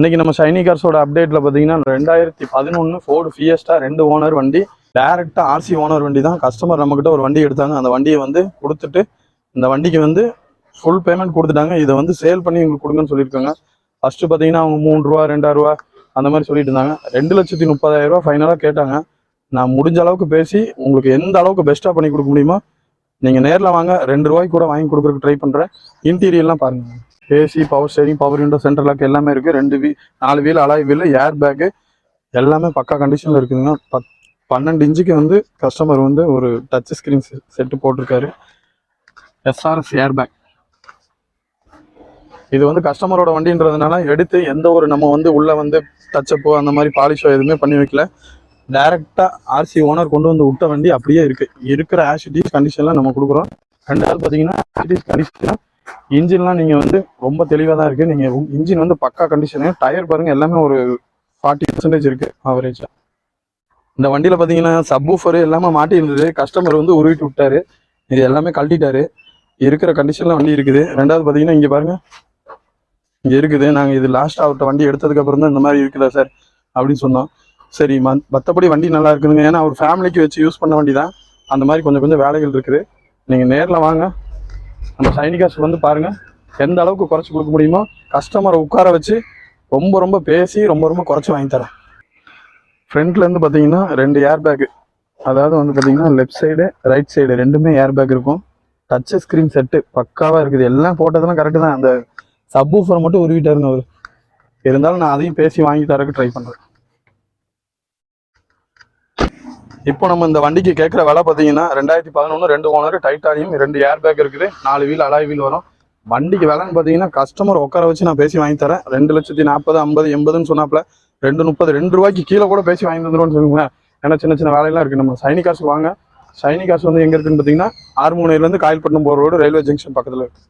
இன்னைக்கு நம்ம ஷைனி கார்ஸோட அப்டேட்ல பாத்தீங்கன்னா ரெண்டாயிரத்தி பதினொன்று ஃபோர்டு ஃபியஸ்டா ரெண்டு ஓனர் வண்டி டைரக்டா ஆர்சி ஓனர் வண்டி தான். கஸ்டமர் நம்மகிட்ட ஒரு வண்டி எடுத்தாங்க. அந்த வண்டியை வந்து கொடுத்துட்டு இந்த வண்டிக்கு வந்து ஃபுல் பேமெண்ட் கொடுத்துட்டாங்க. இதை வந்து சேல் பண்ணி உங்களுக்கு கொடுங்கன்னு சொல்லியிருக்காங்க. ஃபர்ஸ்ட் பாத்தீங்கன்னா அவங்க மூணு ரூபா ரெண்டாயிரம் ரூபா அந்த மாதிரி சொல்லிட்டு இருந்தாங்க. ரெண்டு லட்சத்தி முப்பதாயிரம் ரூபா ஃபைனலாக கேட்டாங்க. நான் முடிஞ்ச அளவுக்கு பேசி உங்களுக்கு எந்த அளவுக்கு பெஸ்ட்டாக பண்ணி கொடுக்க முடியுமோ நீங்கள் நேரில் வாங்க. ரெண்டு ரூபாய்க்கு கூட வாங்கி கொடுக்குறதுக்கு ட்ரை பண்ணுறேன் இன்டீரியர்லாம் பாருங்க. AC power steering power window centre lock எல்லாமே இருக்குது ரெண்டு வீ நாலு wheel alloy wheel air bag எல்லாமே பக்கா கண்டிஷனில் இருக்குதுங்க. பத் பன்னெண்டு இன்ச்சுக்கு வந்து கஸ்டமர் வந்து ஒரு டச் ஸ்க்ரீன் செட்டு போட்டிருக்காரு. எஸ்ஆர்எஸ் ஏர் பேக் இது வந்து கஸ்டமரோட வண்டின்றதுனால எடுத்து எந்த ஒரு நம்ம வந்து உள்ளே வந்து டச்சப்போ அந்த மாதிரி பாலிஷோ எதுவுமே பண்ணி வைக்கல. டைரெக்டாக ஆர்சி ஓனர் கொண்டு வந்து விட்ட வண்டி அப்படியே இருக்கு. இருக்கிற ஆசிட்டிஸ் கண்டிஷனில் நம்ம கொடுக்குறோம். ரெண்டாவது பார்த்தீங்கன்னா ஆசிட்டிஸ் கண்டிஷன் இன்ஜின்லாம் நீங்கள் வந்து ரொம்ப தெளிவாக தான் இருக்கு. நீங்கள் இன்ஜின் வந்து பக்கா கண்டிஷனு டயர் பாருங்க எல்லாமே ஒரு ஃபார்ட்டி பர்சன்டேஜ் இருக்கு ஆவரேஜாக இந்த வண்டியில பார்த்தீங்கன்னா சப்வூஃபர் எல்லாமே மாட்டி இருந்தது. கஸ்டமர் வந்து உருவிட்டு விட்டாரு. இது எல்லாமே கழட்டிட்டாரு. இருக்கிற கண்டிஷன்லாம் வண்டி இருக்குது. ரெண்டாவது பார்த்தீங்கன்னா இங்கே பாருங்க. இங்கே இருக்குது. நாங்கள் இது லாஸ்ட் அவர்கிட்ட வண்டி எடுத்ததுக்கப்புறம் தான் இந்த மாதிரி இருக்குதா சார் அப்படின்னு சொன்னோம். சரி மத் மற்றபடி வண்டி நல்லா இருக்குதுங்க. ஏன்னா அவர் ஃபேமிலிக்கு வச்சு யூஸ் பண்ண வண்டி தான். அந்த மாதிரி கொஞ்சம் கொஞ்சம் வேலைகள் இருக்குது. நீங்கள் நேர்ல வாங்க. அந்த சைனிகாஸ் வந்து பாருங்க எந்த அளவுக்கு குறைச்சி கொடுக்க முடியுமோ கஸ்டமரை உட்கார வச்சு ரொம்ப ரொம்ப பேசி ரொம்ப ரொம்ப குறைச்சி வாங்கி தரேன். ஃப்ரண்ட்ல இருந்து பார்த்தீங்கன்னா ரெண்டு ஏர் பேக் அதாவது வந்து பார்த்தீங்கன்னா லெஃப்ட் சைடு ரைட் சைடு ரெண்டுமே ஏர் பேக் இருக்கும். டச் ஸ்க்ரீன் செட்டு பக்காவாக இருக்குது. எல்லாம் போட்டதெல்லாம் கரெக்டு தான். அந்த சப்வூஃபர் மட்டும் உருவிட்டாருங்க அவர். இருந்தாலும் நான் அதையும் பேசி வாங்கி தரக்கு ட்ரை பண்ணுறேன் இப்போ நம்ம இந்த வண்டிக்கு கேட்குற விலை பார்த்தீங்கன்னா ரெண்டாயிரத்தி பதினொன்று ரெண்டு ஓனர் டைட்டானியம் ரெண்டு ஏர் பேக் இருக்குது. நாலு வீல் அலாய் வீல் வரும். வண்டிக்கு விலைன்னு பார்த்தீங்கன்னா கஸ்டமர் உட்கார வச்சு நான் பேசி வாங்கி தரேன். ரெண்டு லட்சத்தி நாற்பது ஐம்பது எண்பதுன்னு சொன்னாப்ல ரெண்டு முப்பது ரெண்டு ரூபாய்க்கு கீழே கூட பேசி வாங்கி தந்துருவோம்னு சொல்லுங்களேன். ஏன்னா சின்ன சின்ன வேலையெல்லாம் இருக்குது நம்ம சைனி காசு வாங்க. சைனி காசு வந்து எங்கே இருக்குன்னு பார்த்தீங்கன்னா ஆறுமூனையிலேருந்து காயல்பட்டினம் போகிற ரோடு ரயில்வே ஜங்ஷன் பக்கத்தில் இருக்குது